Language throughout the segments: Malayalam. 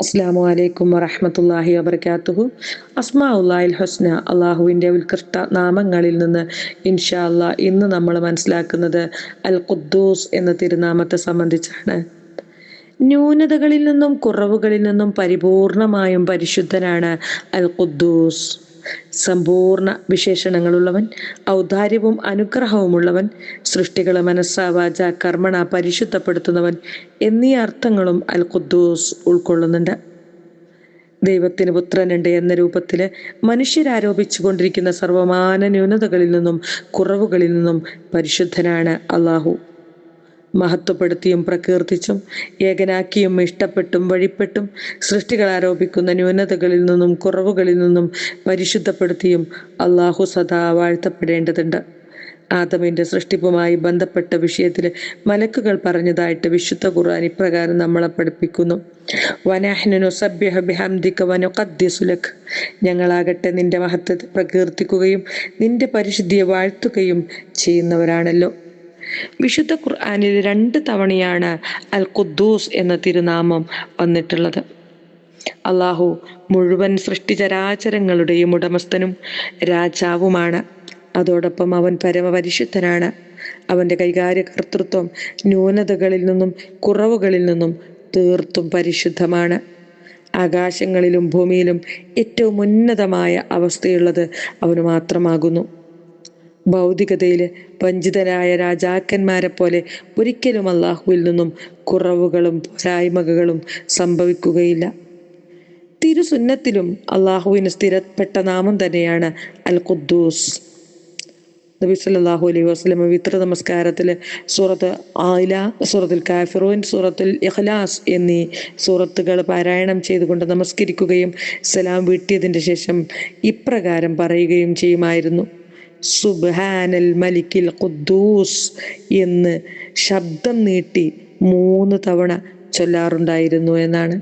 അസ്സാമു അലൈക്കും വറഹമത്തല്ലാഹി വബർക്കാത്തുഹു അസ്മാഉല്ലാഹിൽ ഹുസ്ന അള്ളാഹുവിന്റെ ഉത്കൃഷ്ട നാമങ്ങളിൽ നിന്ന് ഇൻഷാ അല്ലാ ഇന്ന് നമ്മൾ മനസ്സിലാക്കുന്നത് അൽ ഖുദ്ദൂസ് എന്ന തിരുനാമത്തെ സംബന്ധിച്ചാണ്. ന്യൂനതകളിൽ നിന്നും കുറവുകളിൽ നിന്നും പരിപൂർണമായും പരിശുദ്ധനാണ് അൽ ഖുദ്ദൂസ് സമ്പൂർണ വിശേഷണങ്ങളുള്ളവൻ ഔദാര്യവും അനുഗ്രഹവുമുള്ളവൻ സൃഷ്ടികളെ മനസ്സാവാച കർമ്മണ പരിശുദ്ധപ്പെടുത്തുന്നവൻ എന്നീ അർത്ഥങ്ങളും അൽ ഖുദ്ദൂസ് ഉൾക്കൊള്ളുന്നുണ്ട്. ദൈവത്തിന് പുത്രനുണ്ട് എന്ന രൂപത്തിൽ മനുഷ്യരാരോപിച്ചു കൊണ്ടിരിക്കുന്ന സർവമാന ന്യൂനതകളിൽ നിന്നും കുറവുകളിൽ നിന്നും പരിശുദ്ധനാണ് അള്ളാഹു മഹത്വപ്പെടുത്തിയും പ്രകീർത്തിച്ചും ഏകനാക്കിയും ഇഷ്ടപ്പെട്ടും വഴിപ്പെട്ടും സൃഷ്ടികൾ ആരോപിക്കുന്ന ന്യൂനതകളിൽ നിന്നും കുറവുകളിൽ നിന്നും പരിശുദ്ധപ്പെടുത്തിയും അള്ളാഹു സദാ വാഴ്ത്തപ്പെടേണ്ടതുണ്ട്. ആദമിന്റെ സൃഷ്ടിപ്പുമായി ബന്ധപ്പെട്ട വിഷയത്തിൽ മലക്കുകൾ പറഞ്ഞതായിട്ട് വിശുദ്ധ ഖുർആൻ ഇപ്രകാരം നമ്മളെ പഠിപ്പിക്കുന്നു. ഞങ്ങളാകട്ടെ നിന്റെ മഹത്വത്തെ പ്രകീർത്തിക്കുകയും നിന്റെ പരിശുദ്ധിയെ വാഴ്ത്തുകയും ചെയ്യുന്നവരാണല്ലോ. വിശുദ്ധ ഖുർആാനിൽ രണ്ട് തവണയാണ് അൽ ഖുദ്ദൂസ് എന്ന തിരുനാമം വന്നിട്ടുള്ളത്. അള്ളാഹു മുഴുവൻ സൃഷ്ടിചരാചരങ്ങളുടെയും ഉടമസ്ഥനും രാജാവുമാണ്. അതോടൊപ്പം അവൻ പരമപരിശുദ്ധനാണ്. അവന്റെ കൈകാര്യ കർത്തൃത്വം ന്യൂനതകളിൽ നിന്നും കുറവുകളിൽ നിന്നും തീർത്തും പരിശുദ്ധമാണ്. ആകാശങ്ങളിലും ഭൂമിയിലും ഏറ്റവും ഉന്നതമായ അവസ്ഥയുള്ളത് അവന് മാത്രമാകുന്നു. ഭൗതികതയിൽ വഞ്ചിതരായ രാജാക്കന്മാരെ പോലെ ഒരിക്കലും അള്ളാഹുവിൽ നിന്നും കുറവുകളും പോരായ്മകളും സംഭവിക്കുകയില്ല. തിരുസുന്നത്തിലും അള്ളാഹുവിന് സ്ഥിരപ്പെട്ട നാമം തന്നെയാണ് അൽ ഖുദ്ദൂസ് നബി സല്ലല്ലാഹു അലൈഹി വസ്ലം വിത്ര നമസ്കാരത്തിൽ സൂറത്ത് ആയില സൂറത്തുൽ കാഫിറൂൻ സൂറത്തുൽ ഇഖ്ലാസ് എന്നീ സൂറത്തുകൾ പാരായണം ചെയ്തുകൊണ്ട് നമസ്കരിക്കുകയും സലാം വീട്ടിയതിന്റെ ശേഷം ഇപ്രകാരം പറയുകയും ചെയ്യുമായിരുന്നു. സുബ്ഹാനൽ മലിക്കിൽ ഖുദ്ദൂസ് എന്ന് ശബ്ദം നീട്ടി മൂന്ന് തവണ ചൊല്ലാറുണ്ടായിരുന്നു എന്നാണ്.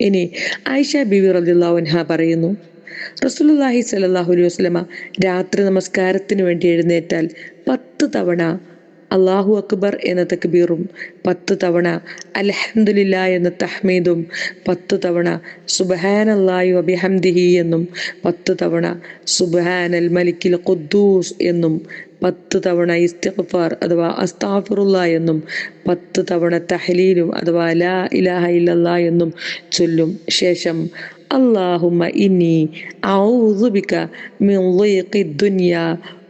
ഇനി ആയിഷ ബിബി റദിള്ളാഹുൻഹ പറയുന്നു റസൂലുള്ളാഹി സ്വല്ലല്ലാഹു അലൈഹി വസല്ലമ രാത്രി നമസ്കാരത്തിന് വേണ്ടി എഴുന്നേറ്റാൽ പത്ത് തവണ അള്ളാഹു അക്ബർ എന്ന തക്ബീറും പത്ത് തവണ അലഹമുല്ല എന്ന തഹ്മീദും പത്ത് തവണ സുബഹാൻ അള്ളാഹു അബിഹംദിഹി എന്നും പത്ത് തവണ സുബഹാൻ അൽ മലിക്കിൽ ഖുദ്ദൂസ് എന്നും പത്ത് തവണ ഇസ്തിഗ്ഫാർ അഥവാ അസ്താഫിറുല്ല എന്നും പത്ത് തവണ തഹലീലും അഥവാ ലാ ഇലാഹ ഇല്ലല്ലാ എന്നും ചൊല്ലും ശേഷം അള്ളാഹുമ്മ ഇന്നി ഔദുബിക മിൻ ളീഖി ദുനിയ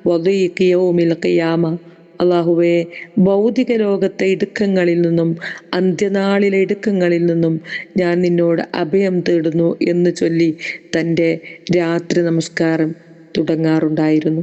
വളീഖി യൗമിൽ ഖിയാമ അള്ളാഹുവെ ഭൗതിക ലോകത്തെ ഇടുക്കങ്ങളിൽ നിന്നും അന്ത്യനാളിലെ ഇടുക്കങ്ങളിൽ നിന്നും ഞാൻ നിന്നോട് അഭയം തേടുന്നു എന്ന് ചൊല്ലി തന്റെ രാത്രി നമസ്കാരം തുടങ്ങാറുണ്ടായിരുന്നു.